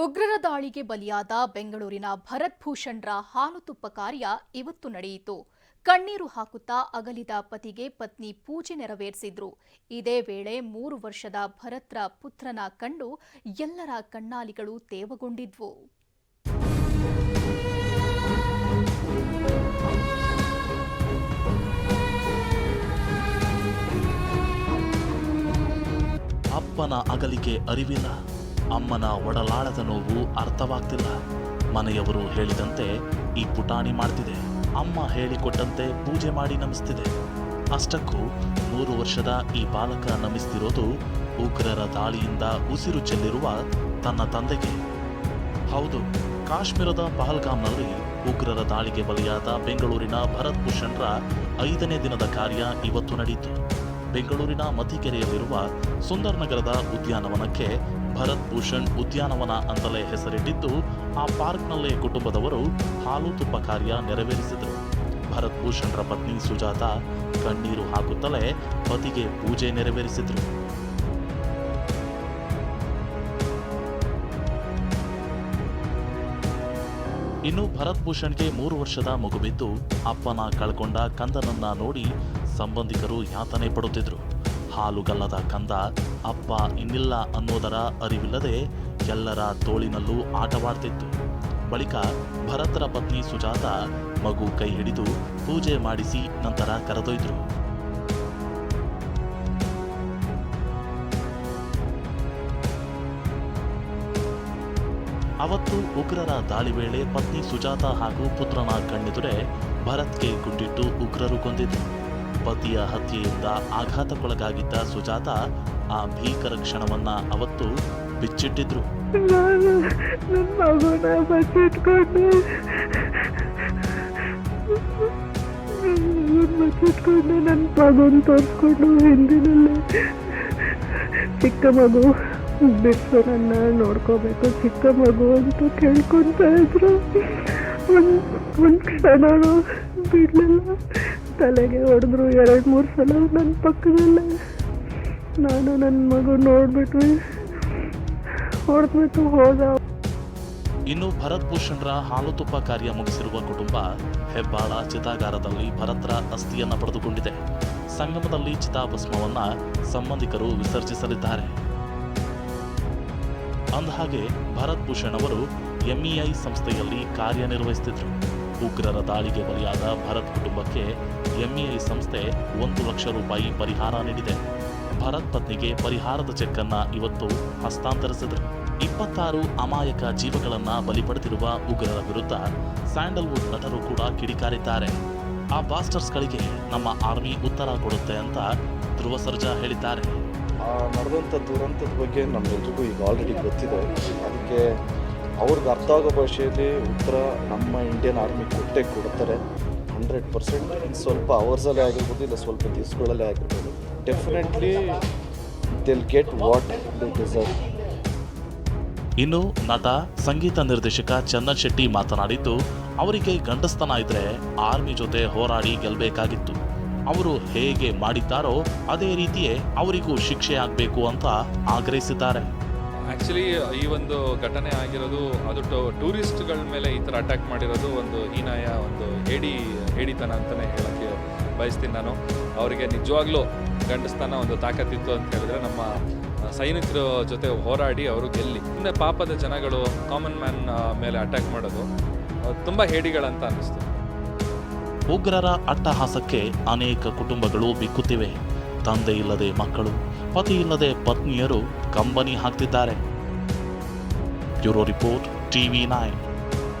ಉಗ್ರರ ದಾಳಿಗೆ ಬಲಿಯಾದ ಬೆಂಗಳೂರಿನ ಭರತ್ ಭೂಷಣ್ರ ಹಾಲು ತುಪ್ಪ ಕಾರ್ಯ ಇವತ್ತು ನಡೆಯಿತು. ಕಣ್ಣೀರು ಹಾಕುತ್ತಾ ಅಗಲಿದ ಪತಿಗೆ ಪತ್ನಿ ಪೂಜೆ ನೆರವೇರಿಸಿದ್ರು. ಇದೇ ವೇಳೆ ಮೂರು ವರ್ಷದ ಭರತ್ರ ಪುತ್ರನ ಕಂಡು ಎಲ್ಲರ ಕಣ್ಣಾಲಿಗಳು ತೇವಗೊಂಡಿದ್ವು. ಅಪ್ಪನ ಅಗಲಿಕೆ ಅರಿವಿಲ್ಲ. ಅಮ್ಮನ ಒಡಲಾಳದ ನೋವು ಅರ್ಥವಾಗ್ತಿಲ್ಲ. ಮನೆಯವರು ಹೇಳಿದಂತೆ ಈ ಪುಟಾಣಿ ಮಾಡ್ತಿದೆ. ಅಮ್ಮ ಹೇಳಿಕೊಟ್ಟಂತೆ ಪೂಜೆ ಮಾಡಿ ನಮಿಸ್ತಿದೆ. ಅಷ್ಟಕ್ಕೂ ಮೂರು ವರ್ಷದ ಈ ಬಾಲಕ ನಮಿಸ್ತಿರೋದು ಉಗ್ರರ ದಾಳಿಯಿಂದ ಉಸಿರು ಚೆಲ್ಲಿರುವ ತನ್ನ ತಂದೆಗೆ. ಹೌದು, ಕಾಶ್ಮೀರದ ಪಹಲ್ಗಾಮ್ನಲ್ಲಿ ಉಗ್ರರ ದಾಳಿಗೆ ಬಲಿಯಾದ ಬೆಂಗಳೂರಿನ ಭರತ್ ಭೂಷಣ್ರ ಐದನೇ ದಿನದ ಕಾರ್ಯ ಇವತ್ತು ನಡೆಯಿತು. ಬೆಂಗಳೂರಿನ ಮತಿಕೆರೆಯಲ್ಲಿರುವ ಸುಂದರ್ನಗರದ ಉದ್ಯಾನವನಕ್ಕೆ ಭರತ್ ಭೂಷಣ್ ಉದ್ಯಾನವನ ಅಂತಲೇ ಹೆಸರಿಟ್ಟಿದ್ದು, ಆ ಪಾರ್ಕ್ನಲ್ಲೇ ಕುಟುಂಬದವರು ಹಾಲು ತುಪ್ಪ ಕಾರ್ಯ ನೆರವೇರಿಸಿದರು. ಭರತ್ ಭೂಷಣ್ರ ಪತ್ನಿ ಸುಜಾತ ಕಣ್ಣೀರು ಹಾಕುತ್ತಲೇ ಪತಿಗೆ ಪೂಜೆ ನೆರವೇರಿಸಿದ್ರು. ಇನ್ನು ಭರತ್ ಭೂಷಣ್ಗೆ ಮೂರು ವರ್ಷದ ಮಗುವಿದ್ದು ಅಪ್ಪನ ಕಳ್ಕೊಂಡ ಕಂದನನ್ನ ನೋಡಿ ಸಂಬಂಧಿಕರು ಯಾತನೆ ಪಡುತ್ತಿದ್ರು. ಹಾಲುಗಲ್ಲದ ಕಂದ, ಅಪ್ಪ ಇನ್ನಿಲ್ಲ ಅನ್ನೋದರ ಅರಿವಿಲ್ಲದೆ ಎಲ್ಲರ ತೋಳಿನಲ್ಲೂ ಆಟವಾಡ್ತಿತ್ತು. ಬಳಿಕ ಭರತರ ಪತ್ನಿ ಸುಜಾತ ಮಗು ಕೈ ಹಿಡಿದು ಪೂಜೆ ಮಾಡಿಸಿ ನಂತರ ಕರೆದೊಯ್ದರು. ಅವತ್ತು ಉಗ್ರರ ದಾಳಿ ವೇಳೆ ಪತ್ನಿ ಸುಜಾತ ಹಾಗೂ ಪುತ್ರನ ಕಣ್ಣೆದುರೆ ಭರತ್ಗೆ ಗುಂಡಿಟ್ಟು ಉಗ್ರರು ಕೊಂದಿದ್ರು. ಪತಿಯ ಹತ್ಯೆಯಿಂದ ಆಘಾತಕ್ಕೊಳಗಾಗಿದ್ದ ಸುಜಾತ ಆ ಭೀಕರ ಕ್ಷಣವನ್ನ ಅವತ್ತು ಬಿಚ್ಚಿಟ್ಟಿದ್ರು. ನನ್ನ ನನ್ನ ಹಿಂದಿನಲ್ಲೇ. ಚಿಕ್ಕ ಮಗು. ಬಿಟ್ಟು ನೋಡ್ಕೋಬೇಕು. ಚಿಕ್ಕ ಮಗು ಅಂತ ಕೇಳ್ಕೊಂತ ಇದ್ರು. ಒಂದು ಒಂದು ಕ್ಷಣನೂ ಬಿಡಲಿಲ್ಲ. ತಲೆಗೆ ಹೊಡೆದ್ರು ಎರಡು, ಮೂರು ಸಲ ನನ್ನ ಪಕ್ಕದಲ್ಲೇ. ನಾನು ನನ್ನ ಮಗು ನೋಡ್ಬಿಟ್ವಿ. ಹೊಡೆದ್ಬಿಟ್ಟು ಹೋದ. ಇನ್ನು ಭರತ್ ಭೂಷಣ್ರ ಹಾಲು ತುಪ್ಪ ಕಾರ್ಯ ಮುಗಿಸಿರುವ ಕುಟುಂಬ ಹೆಬ್ಬಾಳ ಚಿತಾಗಾರದಲ್ಲಿ ಭರತ್ರ ಅಸ್ಥಿಯನ್ನ ಪಡೆದುಕೊಂಡಿದೆ. ಸಂಗಮದಲ್ಲಿ ಚಿತಾಭಸ್ಮವನ್ನ ಸಂಬಂಧಿಕರು ವಿಸರ್ಜಿಸಲಿದ್ದಾರೆ. ಅಂದಹಾಗೆ ಭರತ್ ಭೂಷಣ್ ಅವರು ಎಂಇಐ ಸಂಸ್ಥೆಯಲ್ಲಿ ಕಾರ್ಯನಿರ್ವಹಿಸುತ್ತಿದ್ದರು ಉಗ್ರರ ದಾಳಿಗೆ ಬಲಿಯಾದ ಭರತ್ ಕುಟುಂಬಕ್ಕೆ ಎಂಇಐ ಸಂಸ್ಥೆ ಒಂದು ಲಕ್ಷ ರೂಪಾಯಿ ಪರಿಹಾರ ನೀಡಿದೆ. ಭರತ್ ಪತ್ನಿಗೆ ಪರಿಹಾರದ ಚೆಕ್ ಅನ್ನ ಇವತ್ತು ಹಸ್ತಾಂತರಿಸಿದರು. ಇಪ್ಪತ್ತಾರು ಅಮಾಯಕ ಜೀವಗಳನ್ನ ಬಲಿ ಪಡೆದಿರುವ ಉಗ್ರರ ವಿರುದ್ಧ ಸ್ಯಾಂಡಲ್ವುಡ್ ನಟರು ಕೂಡ ಕಿಡಿಕಾರಿದ್ದಾರೆ. ಆ ಬಾಸ್ಟರ್ಸ್ಗಳಿಗೆ ನಮ್ಮ ಆರ್ಮಿ ಉತ್ತರ ಕೊಡುತ್ತೆ ಅಂತ ಧ್ರುವ ಸರ್ಜಾ ಹೇಳಿದ್ದಾರೆ. ನಡೆದಂಥ ದುರಂತದ ಬಗ್ಗೆ ನಮ್ಮೆಲ್ರಿಗೂ ಈಗ ಆಲ್ರೆಡಿ ಗೊತ್ತಿದೆ. ಅದಕ್ಕೆ ಅವ್ರಿಗೆ ಅರ್ಥ ಆಗೋ ಭಾಷೆಯಲ್ಲಿ ಉತ್ತರ ನಮ್ಮ ಇಂಡಿಯನ್ ಆರ್ಮಿ ಕೊಟ್ಟೆ ಕೊಡ್ತಾರೆ. ಹಂಡ್ರೆಡ್ ಪರ್ಸೆಂಟ್ ಸ್ವಲ್ಪ ಅವರ್ಸಲ್ಲೇ ಆಗಿರ್ಬೋದು, ಇಲ್ಲ ಸ್ವಲ್ಪ ದಿವಸಗಳಲ್ಲೇ ಆಗಿರ್ಬೋದು. Definitely they'll get what they deserve ಇನ್ನು ನಟ, ಸಂಗೀತ ನಿರ್ದೇಶಕ ಚಂದನ್ ಶೆಟ್ಟಿ ಮಾತನಾಡಿದ್ದು, ಅವರಿಗೆ ಗಂಡಸ್ತನ ಇದ್ರೆ ಆರ್ಮಿ ಜೊತೆ ಹೋರಾಡಿ ಗೆಲ್ಲಬೇಕಾಗಿತ್ತು ಅವರು ಹೇಗೆ ಮಾಡಿದ್ದಾರೋ ಅದೇ ರೀತಿಯೇ ಅವರಿಗೂ ಶಿಕ್ಷೆ ಆಗಬೇಕು ಅಂತ ಆಗ್ರಹಿಸಿದ್ದಾರೆ. ಆ್ಯಕ್ಚುಲಿ ಈ ಒಂದು ಘಟನೆ ಆಗಿರೋದು, ಅದು ಟೂರಿಸ್ಟ್ಗಳ ಮೇಲೆ ಈ ಥರ ಅಟ್ಯಾಕ್ ಮಾಡಿರೋದು ಒಂದು ಹೀನಾಯ, ಒಂದು ಹೇಡಿ, ಹೇಡಿತನ ಅಂತಲೇ ಹೇಳೋಕ್ಕೆ ಬಯಸ್ತೀನಿ ನಾನು. ಅವರಿಗೆ ನಿಜವಾಗ್ಲೂ ಗಂಡಸ್ತಾನ ಒಂದು ತಾಕತ್ತಿತ್ತು ಅಂತ ಹೇಳಿದ್ರೆ ನಮ್ಮ ಸೈನಿಕರ ಜೊತೆ ಹೋರಾಡಿ ಅವರು ಗೆಲ್ಲಿ. ಸುಮ್ಮನೆ ಪಾಪದ ಜನಗಳು ಕಾಮನ್ ಮ್ಯಾನ್ ಮೇಲೆ ಅಟ್ಯಾಕ್ ಮಾಡೋದು ತುಂಬ ಹೇಡಿಗಳಂತ ಅನ್ನಿಸ್ತು. ಉಗ್ರರ ಅಟ್ಟಹಾಸಕ್ಕೆ ಅನೇಕ ಕುಟುಂಬಗಳು ಬಿಕ್ಕುತ್ತಿವೆ. ತಂದೆ ಇಲ್ಲದೆ ಮಕ್ಕಳು, ಪತಿ ಇಲ್ಲದೆ ಪತ್ನಿಯರು ಕಂಬನಿ ಹಾಕ್ತಿದ್ದಾರೆ. Bureau report, TV nine.